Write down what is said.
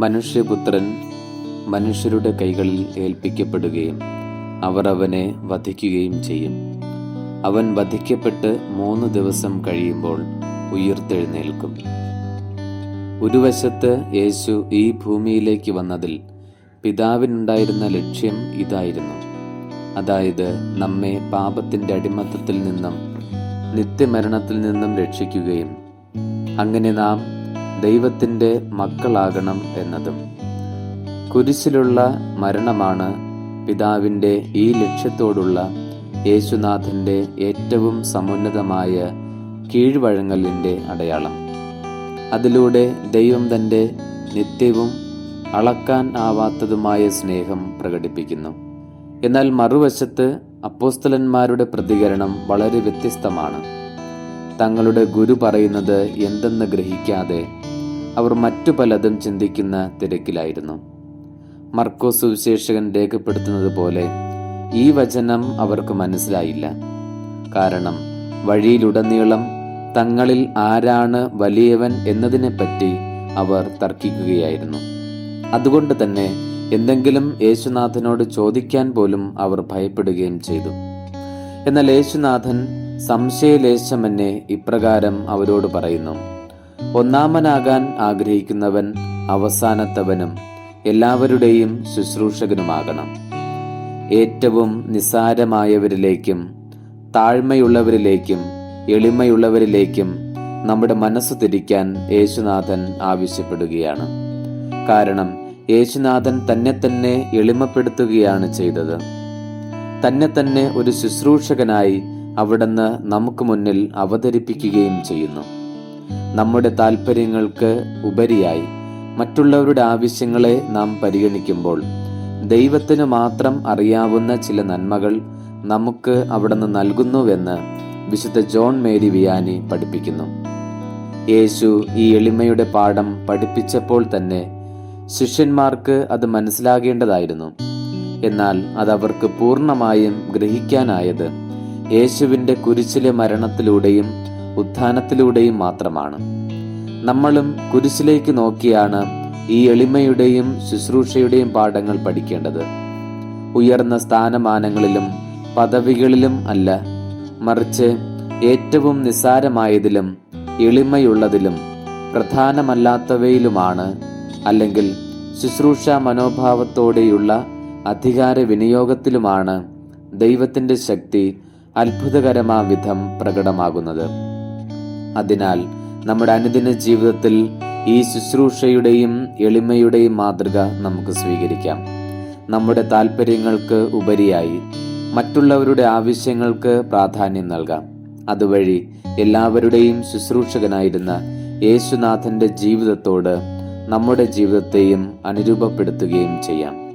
മനുഷ്യപുത്രൻ മനുഷ്യരുടെ കൈകളിൽ ഏൽപ്പിക്കപ്പെടുകയും അവർ അവനെ വധിക്കുകയും ചെയ്യും. അവൻ വധിക്കപ്പെട്ട് മൂന്ന് ദിവസം കഴിയുമ്പോൾ ഉയർത്തെഴുന്നേൽക്കും. ഒരു വശത്ത് യേശു ഈ ഭൂമിയിലേക്ക് വന്നതിൽ പിതാവിനുണ്ടായിരുന്ന ലക്ഷ്യം ഇതായിരുന്നു. അതായത് നമ്മെ പാപത്തിന്റെ അടിമത്തത്തിൽ നിന്നും നിത്യമരണത്തിൽ നിന്നും രക്ഷിക്കുകയും അങ്ങനെ നാം ദൈവത്തിന്റെ മക്കളാകണം എന്നതും. കുരിശിലുള്ള മരണമാണ് പിതാവിന്റെ ഈ ലക്ഷ്യത്തോടുള്ള യേശുനാഥന്റെ ഏറ്റവും സമുന്നതമായ കീഴ്വഴങ്ങലിന്റെ അടയാളം. അതിലൂടെ ദൈവം തന്റെ നിത്യവും അളക്കാൻ ആവാത്തതുമായ സ്നേഹം പ്രകടിപ്പിക്കുന്നു. എന്നാൽ മറുവശത്ത് അപ്പോസ്തലന്മാരുടെ പ്രതികരണം വളരെ വ്യത്യസ്തമാണ്. തങ്ങളുടെ ഗുരു പറയുന്നത് എന്തെന്ന് ഗ്രഹിക്കാതെ അവർ മറ്റു പലതും ചിന്തിക്കുന്ന തിരക്കിലായിരുന്നു. മർക്കോ സുവിശേഷകൻ രേഖപ്പെടുത്തുന്നത് പോലെ ഈ വചനം അവർക്ക് മനസ്സിലായില്ല. കാരണം വഴിയിലുടനീളം തങ്ങളിൽ ആരാണ് വലിയവൻ എന്നതിനെപ്പറ്റി അവർ തർക്കിക്കുകയായിരുന്നു. അതുകൊണ്ട് തന്നെ എന്തെങ്കിലും യേശുനാഥനോട് ചോദിക്കാൻ പോലും അവർ ഭയപ്പെടുകയും ചെയ്തു. എന്നാൽ യേശുനാഥൻ സംശയലേശമെന്നെ ഇപ്രകാരം അവരോട് പറയുന്നു. ഒന്നാമനാകാൻ ആഗ്രഹിക്കുന്നവൻ അവസാനത്തവനും എല്ലാവരുടെയും ശുശ്രൂഷകനുമാകണം. ഏറ്റവും നിസ്സാരമായവരിലേക്കും താഴ്മയുള്ളവരിലേക്കും എളിമയുള്ളവരിലേക്കും നമ്മുടെ മനസ്സ് തിരിക്കാൻ യേശുനാഥൻ ആവശ്യപ്പെടുകയാണ്. കാരണം യേശുനാഥൻ തന്നെ തന്നെ എളിമപ്പെടുത്തുകയാണ് ചെയ്തത്. തന്നെ തന്നെ ഒരു ശുശ്രൂഷകനായി അവിടുന്ന് നമുക്ക് മുന്നിൽ അവതരിപ്പിക്കുകയും ചെയ്യുന്നു. നമ്മുടെ താല്പര്യങ്ങൾക്ക് ഉപരിയായി മറ്റുള്ളവരുടെ ആവശ്യങ്ങളെ നാം പരിഗണിക്കുമ്പോൾ ദൈവത്തിന് മാത്രം അറിയാവുന്ന ചില നന്മകൾ നമുക്ക് അവിടുന്ന് നൽകുന്നുവെന്ന് വിശുദ്ധ ജോൺ മേരി വിയാനി പഠിപ്പിക്കുന്നു. യേശു ഈ എളിമയുടെ പാഠം പഠിപ്പിച്ചപ്പോൾ തന്നെ ശിഷ്യന്മാർക്ക് അത് മനസ്സിലാകേണ്ടതായിരുന്നു. എന്നാൽ അതവർക്ക് പൂർണമായും ഗ്രഹിക്കാനായത് യേശുവിന്റെ കുരിശിലെ മരണത്തിലൂടെയും ഉത്ഥാനത്തിലൂടെയും മാത്രമാണ്. നമ്മളും കുരിശിലേക്ക് നോക്കിയാണ് ഈ എളിമയുടെയും ശുശ്രൂഷയുടെയും പാഠങ്ങൾ പഠിക്കേണ്ടത്. ഉയർന്ന സ്ഥാനമാനങ്ങളിലും പദവികളിലും അല്ല മറിച്ച് ഏറ്റവും നിസ്സാരമായതിലും എളിമയുള്ളതിലും പ്രധാനമല്ലാത്തവയിലുമാണ് അല്ലെങ്കിൽ ശുശ്രൂഷ മനോഭാവത്തോടെയുള്ള അധികാര വിനിയോഗത്തിലുമാണ് ദൈവത്തിന്റെ ശക്തി അത്ഭുതകരമാം വിധം പ്രകടമാകുന്നത്. അതിനാൽ നമ്മുടെ അനുദിന ജീവിതത്തിൽ ഈ ശുശ്രൂഷയുടെയും എളിമയുടെയും മാതൃക നമുക്ക് സ്വീകരിക്കാം. നമ്മുടെ താല്പര്യങ്ങൾക്ക് ഉപരിയായി മറ്റുള്ളവരുടെ ആവശ്യങ്ങൾക്ക് പ്രാധാന്യം നൽകാം. അതുവഴി എല്ലാവരുടെയും ശുശ്രൂഷകനായിരുന്ന യേശുനാഥന്റെ ജീവിതത്തോട് നമ്മുടെ ജീവിതത്തെയും അനുരൂപപ്പെടുത്തുകയും ചെയ്യാം.